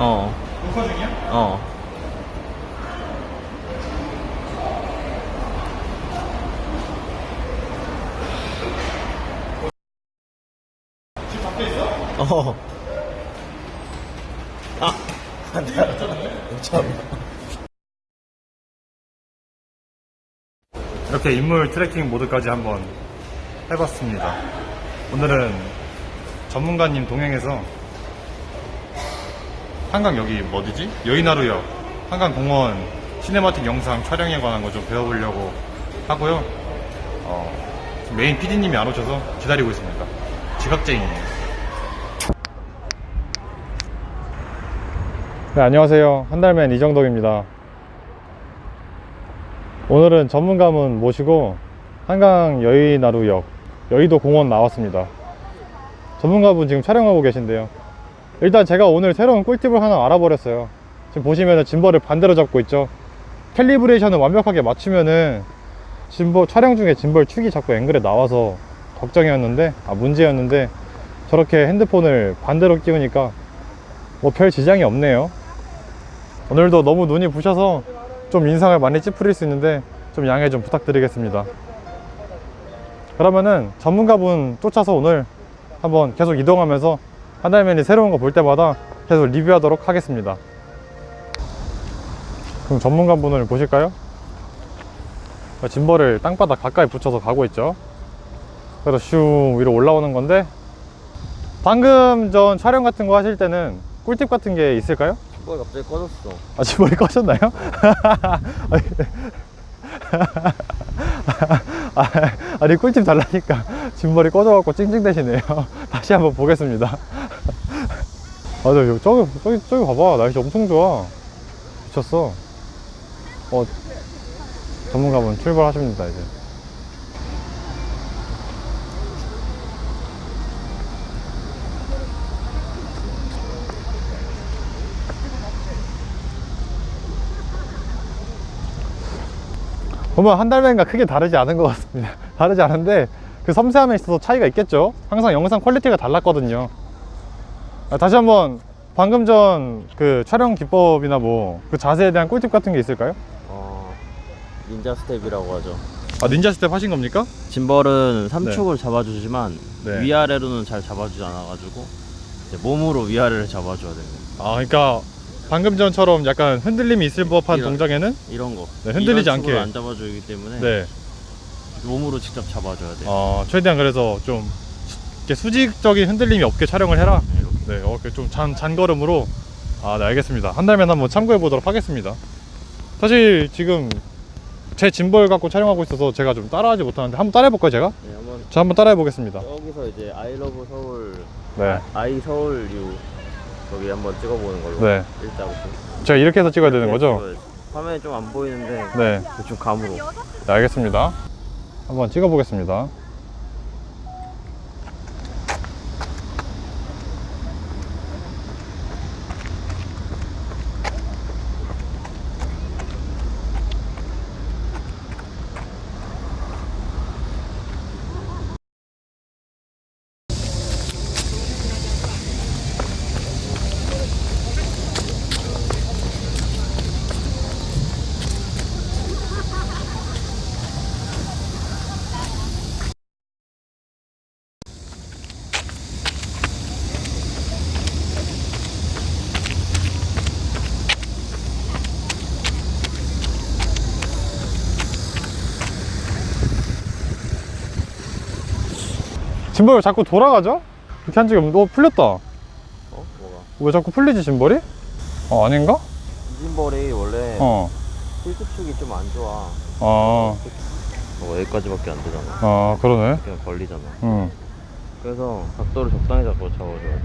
어. 녹화 중이야? 어. 지금 밖에 있어? 어. 아. 안 돼. 참. 이렇게 인물 트래킹 모드까지 한번 해봤습니다. 오늘은 전문가님 동행해서 한강 여기 어디지? 여의나루역 한강공원 시네마틱 영상 촬영에 관한 거 좀 배워보려고 하고요. 어, 메인 PD님이 안 오셔서 기다리고 있습니다. 지각쟁이에요. 네, 안녕하세요. 한달맨 이정덕입니다. 오늘은 전문가분 모시고 한강 여의나루역 여의도 공원 나왔습니다. 전문가분 지금 촬영하고 계신데요. 일단 제가 오늘 새로운 꿀팁을 하나 알아버렸어요. 지금 보시면은 짐벌을 반대로 잡고 있죠. 캘리브레이션을 완벽하게 맞추면은 짐벌 촬영 중에 짐벌 축이 자꾸 앵글에 나와서 걱정이었는데 아 문제였는데 저렇게 핸드폰을 반대로 끼우니까 뭐 별 지장이 없네요. 오늘도 너무 눈이 부셔서 좀 인상을 많이 찌푸릴 수 있는데 좀 양해 좀 부탁드리겠습니다. 그러면은 전문가분 쫓아서 오늘 한번 계속 이동하면서 한달맨이 새로운 거 볼 때마다 계속 리뷰하도록 하겠습니다. 그럼 전문가분을 보실까요? 짐벌을 땅바닥 가까이 붙여서 가고 있죠. 그래서 슝 위로 올라오는 건데 방금 전 촬영 같은 거 하실 때는 꿀팁 같은 게 있을까요? 뭘 갑자기 꺼졌어. 아, 머리 꺼셨나요? 아니, 꿀팁 달라니까 짐머리 꺼져갖고 찡찡대시네요. 다시 한번 보겠습니다. 아, 저, 저기, 저기, 저기 봐봐. 날씨 엄청 좋아. 미쳤어. 어, 전문가분 출발하십니다, 이제. 보면 한 달만과 크게 다르지 않은 것 같습니다. 다르지 않은데 그 섬세함에 있어서 차이가 있겠죠. 항상 영상 퀄리티가 달랐거든요. 아, 다시 한번 방금 전 그 촬영 기법이나 뭐 그 자세에 대한 꿀팁 같은 게 있을까요? 어. 닌자 스텝이라고 하죠. 아 닌자 스텝 하신 겁니까? 짐벌은 삼축을 잡아주지만 네. 위아래로는 잘 잡아주지 않아가지고 이제 몸으로 위아래를 잡아줘야 됩니다. 아 그러니까 방금 전처럼 약간 흔들림이 있을 법한 이런- 동작에는 이런 거. 네, 흔들리지 이런 않게. 안 잡아주기 때문에 네, 몸으로 직접 잡아줘야 돼요. 어, 최대한 그래서 좀 수, 이렇게 수직적인 흔들림이 없게 촬영을 해라. 네, 이렇게. 네, 어, 좀 잔, 잔걸음으로. 아, 네, 알겠습니다. 한 달면 한번 참고해 보도록 하겠습니다. 사실 지금 제 짐벌 갖고 촬영하고 있어서 제가 좀 따라하지 못하는데 한번 따라해 볼까요, 제가? 네, 한번 자, 한번 따라해 보겠습니다. 여기서 이제 아이러브 서울, 네. 아이 서울유 여기 한번 찍어보는 걸로. 네. 일자부터. 제가 이렇게 해서 찍어야 되는 거죠? 찍어야지. 화면이 좀안 보이는데 네. 대충 감으로. 네, 알겠습니다. 한번 찍어 보겠습니다. 짐벌 자꾸 돌아가죠? 이렇게 한 적이 없는데, 어, 풀렸다. 어? 뭐가? 왜 자꾸 풀리지, 짐벌이? 어, 아닌가? 이진벌이 원래 어. 힐트축이 좀 안 좋아. 아, 뭐 여기까지밖에 안 되잖아. 아, 그러네. 그냥 걸리잖아. 응. 그래서 각도를 적당히 잡고 잡아줘야 돼.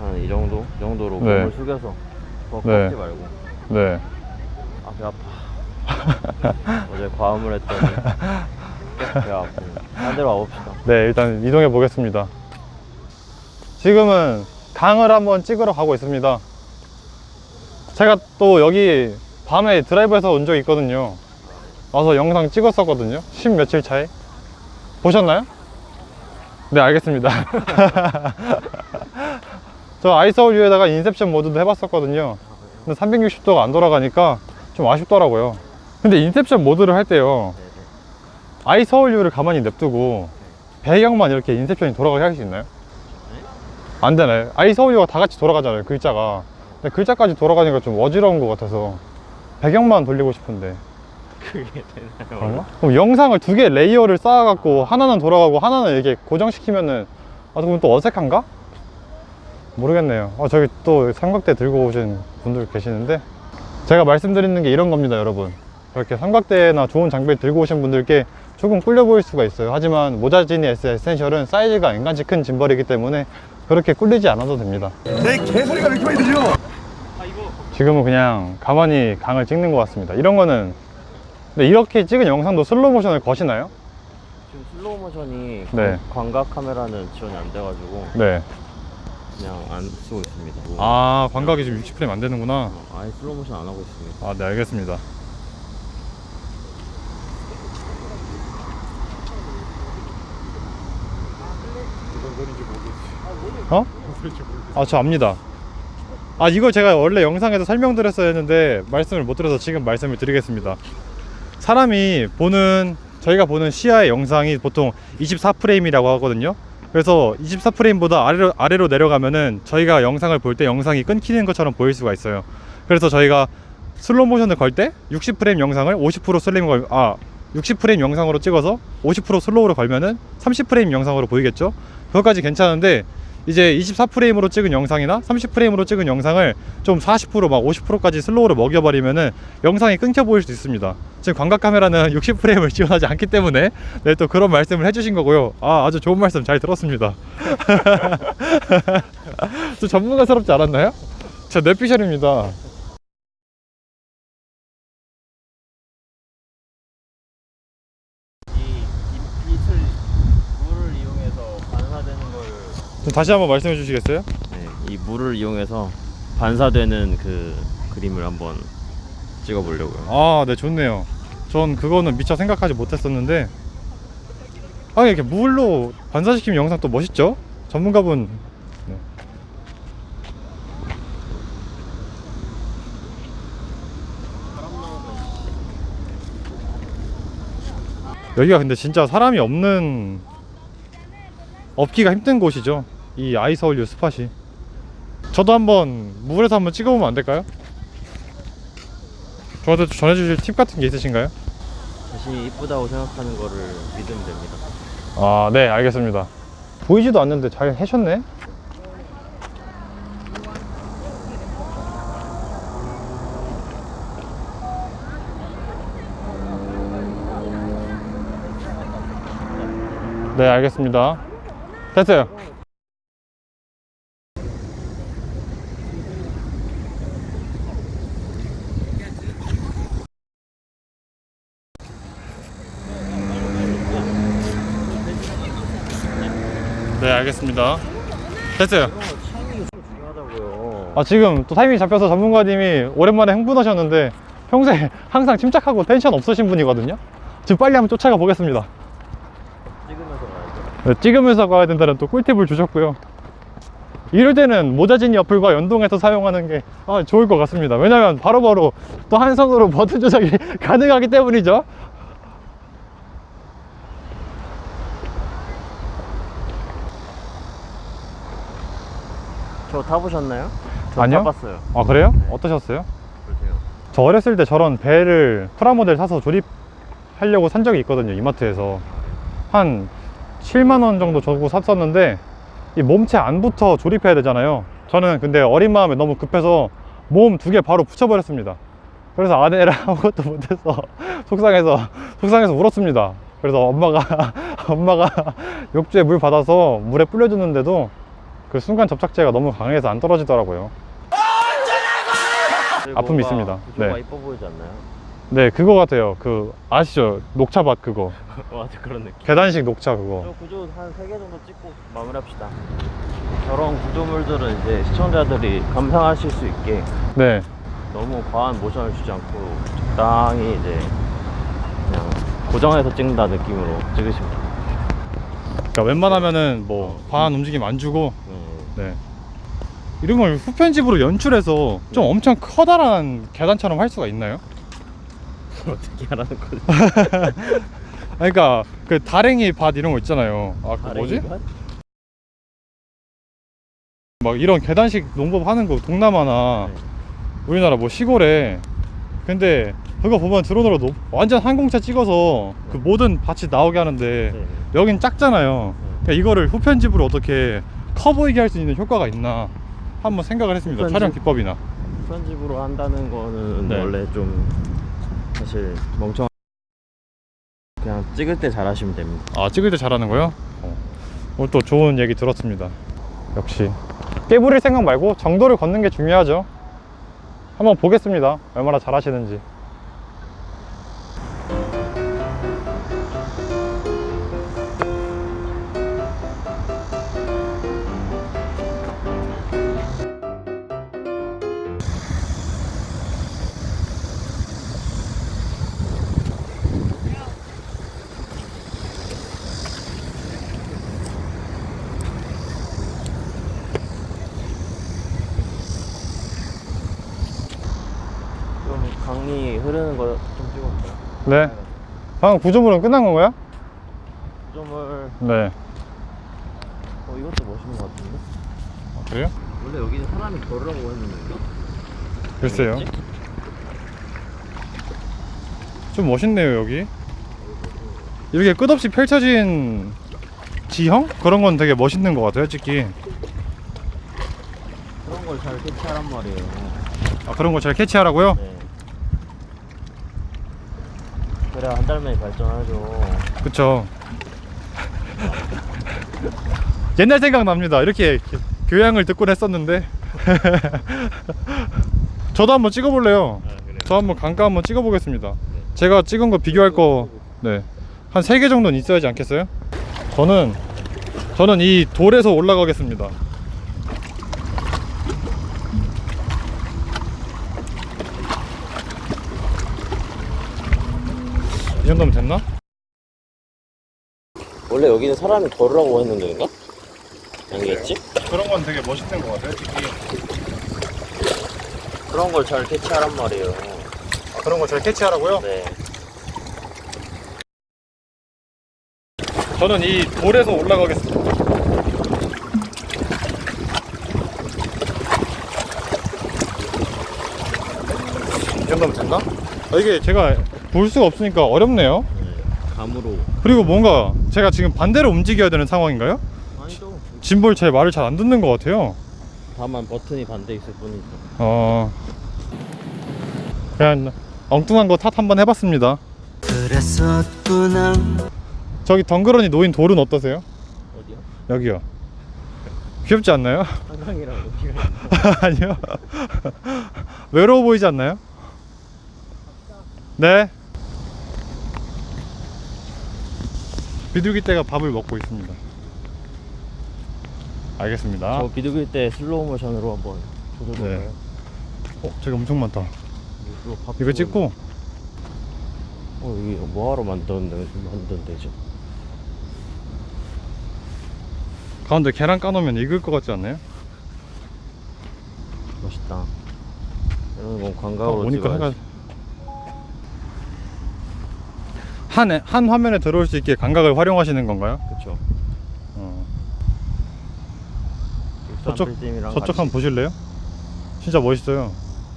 한이 정도? 이 정도로 네. 몸을 숙여서 더 네. 꺾지 말고. 네. 아, 배 아파. 어제 과음을 했더니 아프네. 딴 데로 와봅시다. 네, 일단 이동해 보겠습니다. 지금은 강을 한번 찍으러 가고 있습니다. 제가 또 여기 밤에 드라이브해서 온 적이 있거든요. 와서 영상 찍었었거든요. 십 며칠 차에. 보셨나요? 네, 알겠습니다. 저 아이서울유에다가 인셉션 모드도 해봤었거든요. 근데 360도가 안 돌아가니까 좀 아쉽더라고요. 근데 인셉션 모드를 할 때요. 아이서울유를 가만히 냅두고 배경만 이렇게 인셉션이 돌아가게 할 수 있나요? 안 되나요? 아이서울유가 다 같이 돌아가잖아요, 글자가. 근데 글자까지 돌아가니까 좀 어지러운 것 같아서 배경만 돌리고 싶은데. 그게 되나요? 그런가? 그럼 영상을 두 개 레이어를 쌓아갖고 하나는 돌아가고 하나는 이렇게 고정시키면은 아 그럼 또 어색한가? 모르겠네요. 아 저기 또 삼각대 들고 오신 분들 계시는데 제가 말씀드리는 게 이런 겁니다, 여러분. 그렇게 삼각대나 좋은 장비를 들고 오신 분들께 조금 꿀려 보일 수가 있어요. 하지만 모자지니 S 에센셜은 사이즈가 인간치 큰 짐벌이기 때문에 그렇게 꿀리지 않아도 됩니다. 내 개소리가 왜 이렇게 많이 들려? 지금은 그냥 가만히 강을 찍는 것 같습니다. 이런 거는 근데 이렇게 찍은 영상도 슬로우 모션을 거시나요? 지금 슬로우 모션이 네. 광각 카메라는 지원이 안 돼가지고 네. 그냥 안 쓰고 있습니다. 아 광각이 지금 60프레임 안 되는구나 어, 아예 슬로우 모션 안 하고 있습니다. 아네 알겠습니다 어? 아 저 압니다. 아 이걸 제가 원래 영상에서 설명드렸어야 했는데 말씀을 못 드려서 지금 말씀을 드리겠습니다. 사람이 보는 저희가 보는 시야의 영상이 보통 24프레임이라고 하거든요. 그래서 24프레임보다 아래로, 아래로 내려가면은 저희가 영상을 볼 때 영상이 끊기는 것처럼 보일 수가 있어요. 그래서 저희가 슬로우 모션을 걸 때 60프레임 영상을 50% 슬림 걸, 아, 60프레임 영상으로 찍어서 50% 슬로우로 걸면은 30프레임 영상으로 보이겠죠? 그것까지 괜찮은데 이제 24프레임으로 찍은 영상이나 30프레임으로 찍은 영상을 좀 40%막 50%까지 슬로우로 먹여버리면은 영상이 끊겨 보일 수 있습니다. 지금 광각 카메라는 60프레임을 지원하지 않기 때문에 네, 또 그런 말씀을 해주신 거고요. 아, 아주 좋은 말씀 잘 들었습니다. 좀 전문가스럽지 않았나요? 저 넷피셜입니다. 이, 이 빛을 물을 이용해서 반사되는 걸 좀 다시 한번 말씀해 주시겠어요? 네, 이 물을 이용해서 반사되는 그 그림을 한번 찍어보려고요. 아, 네, 좋네요. 전 그거는 미처 생각하지 못했었는데, 아, 이렇게 물로 반사시키면 영상 또 멋있죠? 전문가분. 네. 여기가 근데 진짜 사람이 없는, 없기가 힘든 곳이죠. 이 아이서울유 스팟이. 저도 한번 물에서 한번 찍어보면 안 될까요? 저한테 전해주실 팁 같은 게 있으신가요? 자신이 이쁘다고 생각하는 거를 믿으면 됩니다. 아, 네, 알겠습니다. 보이지도 않는데 잘 해셨네? 네, 알겠습니다. 됐어요. 네, 알겠습니다. 됐어요. 타이밍이. 아, 지금 또 타이밍 잡혀서 전문가님이 오랜만에 흥분하셨는데 평소에 항상 침착하고 텐션 없으신 분이거든요. 지금 빨리 한번 쫓아가 보겠습니다. 찍으면서 가야죠. 네, 찍으면서 가야 된다는 또 꿀팁을 주셨고요. 이럴 때는 모자진이 어플과 연동해서 사용하는 게 아, 좋을 것 같습니다. 왜냐면 바로바로 또 한 손으로 버튼 조작이 가능하기 때문이죠. 저 타보셨나요? 저 아니요. 타봤어요. 아, 그래요? 네. 어떠셨어요? 그러세요. 저 어렸을 때 저런 배를 프라모델 사서 조립하려고 산 적이 있거든요 이마트에서 한 7만원 정도 주고 샀었는데 이 몸체 안부터 조립해야 되잖아요 저는 근데 어린 마음에 너무 급해서 몸 두 개 바로 붙여버렸습니다 그래서 아내랑 아무것도 못해서 속상해서 속상해서 울었습니다 그래서 엄마가 엄마가 욕조에 물 받아서 물에 불려줬는데도 그 순간 접착제가 너무 강해서 안 떨어지더라고요 아픔이 있습니다. 네. 이뻐 보이지 않나요? 네 그거 같아요 그 아시죠 녹차밭 그거 맞아 그런 느낌. 계단식 녹차 그거 저 구조 한 3개 정도 찍고 마무리합시다. 저런 구조물들은 이제 시청자들이 감상하실 수 있게 네 너무 과한 모션을 주지 않고 적당히 이제 그냥 고정해서 찍는다 느낌으로 찍으시면 돼요. 그러니까 웬만하면은 뭐 과한 움직임 안 주고 네. 네 이런 걸 후편집으로 연출해서 좀 엄청 커다란 계단처럼 할 수가 있나요? 어떻게 하라는 거지? 아, 그러니까 그 다랭이 밭 이런 거 있잖아요. 아, 그 뭐지? 밭? 막 이런 계단식 농법 하는 거 동남아나 네. 우리나라 뭐 시골에 근데 그거 보면 드론으로 노- 완전 항공차 찍어서 그 모든 밭이 나오게 하는데 네. 여긴 작잖아요. 그러니까 이거를 후편집으로 어떻게 커 보이게 할 수 있는 효과가 있나 한번 생각을 했습니다. 후편집? 촬영 기법이나. 편집으로 한다는 거는 네. 원래 좀 사실 멍청 그냥 찍을 때 잘하시면 됩니다. 아 찍을 때 잘하는 거요? 어. 오늘 또 좋은 얘기 들었습니다. 역시 깨부릴 생각 말고 정도를 걷는 게 중요하죠. 한번 보겠습니다. 얼마나 잘하시는지. 강이 흐르는 거좀 찍어볼까요? 네. 방금 구조물은 끝난 건가요? 점을 네. 어 이것도 멋있는 것 같은데? 그래요? 원래 여기는 사람이 걸으라고 했는데 글쎄요. 좀 멋있네요 여기. 이렇게 끝없이 펼쳐진 지형 그런 건 되게 멋있는 것 같아요, 솔직히. 그런 걸 잘 캐치하란 말이에요. 아 그런 거 잘 캐치하라고요? 네. 그래야 한 달 만에 발전하죠. 그쵸. 옛날 생각 납니다. 이렇게 교- 교양을 듣곤 했었는데. 저도 한번 찍어볼래요. 아, 그래요? 저 한번 강가 한번 찍어보겠습니다. 제가 찍은 거 비교할 거, 네. 한세개 정도는 있어야지 않겠어요? 저는, 저는 이 돌에서 올라가겠습니다. 이 정도면 됐나? 원래 여기는 사람이 걸으라고 했는 데인가? 아니겠지? 그런 건 되게 멋있는 것 같아요, 특히. 그런 걸 잘 캐치하란 말이에요. 아, 그런 거 잘 캐치하라고요? 네. 저는 이 돌에서 올라가겠습니다. 이 정도면 됐나? 아, 이게 제가 볼 수가 없으니까 어렵네요. 네. 감으로. 그리고 뭔가 제가 지금 반대로 움직여야 되는 상황인가요? 아니죠. 짐볼 제 말을 잘 안 듣는 것 같아요. 다만 버튼이 반대 있을 뿐이죠. 어. 그냥 엉뚱한 거 탓 한번 해봤습니다. 그랬었구나 저기 덩그러니 놓인 돌은 어떠세요? 어디요? 여기요. 귀엽지 않나요? 한강이랑 아니요. 외로워 보이지 않나요? 네. 비둘기 떼가 밥을 먹고 있습니다. 알겠습니다. 저 비둘기 때 슬로우 모션으로 한번 조져볼까요? 네. 어, 저기 엄청 많다. 이거, 밥 이거 주고- 찍고 어 이게 뭐하러 만든 데 만든 데죠? 가운데 계란 까놓으면 익을 것 같지 않나요? 멋있다. 이런 건 아, 광각으로 오니까 찍어야지. 해가 한, 애- 한 화면에 들어올 수 있게 감각을 활용하시는 건가요? 그쵸. 어. 저쪽- 저쪽. 한번 보실래요? 진짜 멋있어요.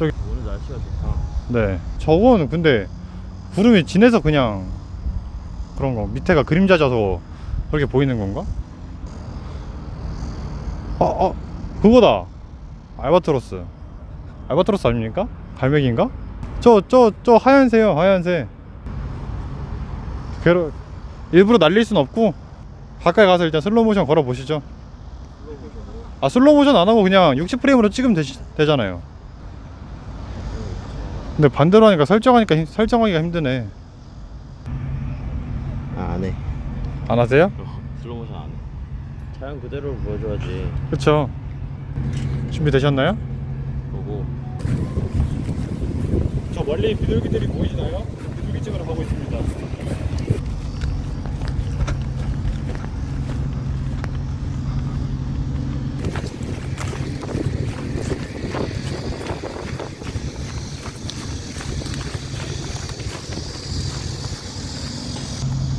오늘 날씨가 좋다. 네. 저거는 근데 구름이 진해서 그냥 그런 거 밑에가 그림자 져서 그렇게 보이는 건가? 어, 어, 그거다. 알바트로스. 알바트로스 아닙니까? 갈매기인가? 저, 저, 저 하얀새요, 하얀새. 괴로, 일부러 날릴 순 없고, 가까이 가서 일단 슬로우 모션 걸어 보시죠. 아, 슬로우 모션 안 하고 그냥 60프레임으로 찍으면 되시, 되잖아요. 근데 반대로 하니까 설정하니까 힘- 설정하기가 힘드네. 아, 안 해. 안 하세요? 슬로우 모션 안 해. 촬영 그대로 보여줘야지. 그쵸. 준비되셨나요? 보고. 저 멀리 비둘기들이 보이시나요? 비둘기 찍으러 가고 있습니다.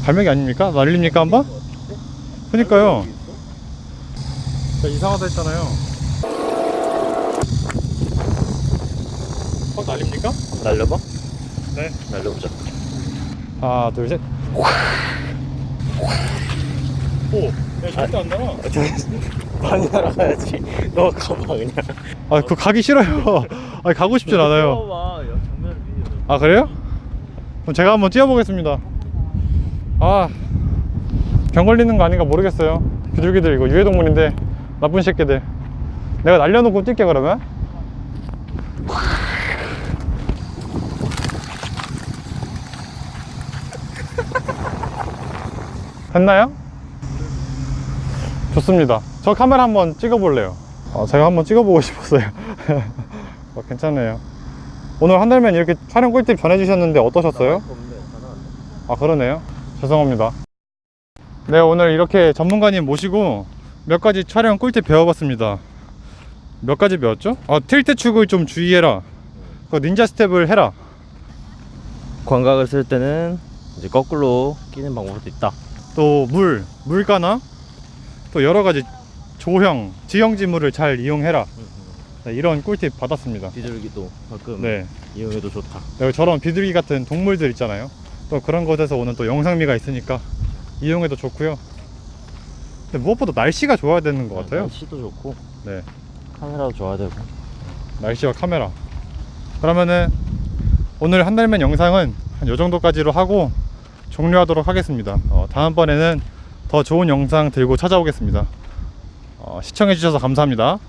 발명이 아닙니까? 날립니까 한번? 그니까요. 자, 이상하다 했잖아요. 어, 날립니까? 날려봐? 네. 날려보자. 하나, 둘, 셋. 오, 야, 절대 안 날아. 많이 날아가야지. 너 가봐 그냥. 아, 그거 가기 싫어요. 아, 가고 싶진 않아요. 아, 그래요? 그럼 제가 한번 뛰어보겠습니다. 아, 병 걸리는 거 아닌가 모르겠어요. 비둘기들 이거 유해동물인데 나쁜 새끼들. 내가 날려놓고 뛸게 그러면. 됐나요? 좋습니다. 저 카메라 한번 찍어볼래요. 어, 제가 한번 찍어보고 싶었어요. 어, 괜찮네요. 오늘 한 달면 이렇게 촬영 꿀팁 전해주셨는데 어떠셨어요? 아 그러네요. 죄송합니다. 네 오늘 이렇게 전문가님 모시고 몇 가지 촬영 꿀팁 배워봤습니다. 몇 가지 배웠죠? 아 틸트 축을 좀 주의해라. 그 닌자 스텝을 해라. 광각을 쓸 때는 이제 거꾸로 끼는 방법도 있다. 또 물, 물가나 또 여러 가지 조형, 지형지물을 잘 이용해라. 네, 이런 꿀팁 받았습니다. 비둘기도 가끔 네. 이용해도 좋다. 네, 저런 비둘기 같은 동물들 있잖아요. 또 그런 곳에서 오는 또 영상미가 있으니까 이용해도 좋고요. 근데 무엇보다 날씨가 좋아야 되는 것 같아요. 날씨도 좋고 네, 카메라도 좋아야 되고. 날씨와 카메라. 그러면은 오늘 한 달면 영상은 한 요 정도까지로 하고 종료하도록 하겠습니다. 어, 다음번에는 더 좋은 영상 들고 찾아오겠습니다. 어, 시청해주셔서 감사합니다.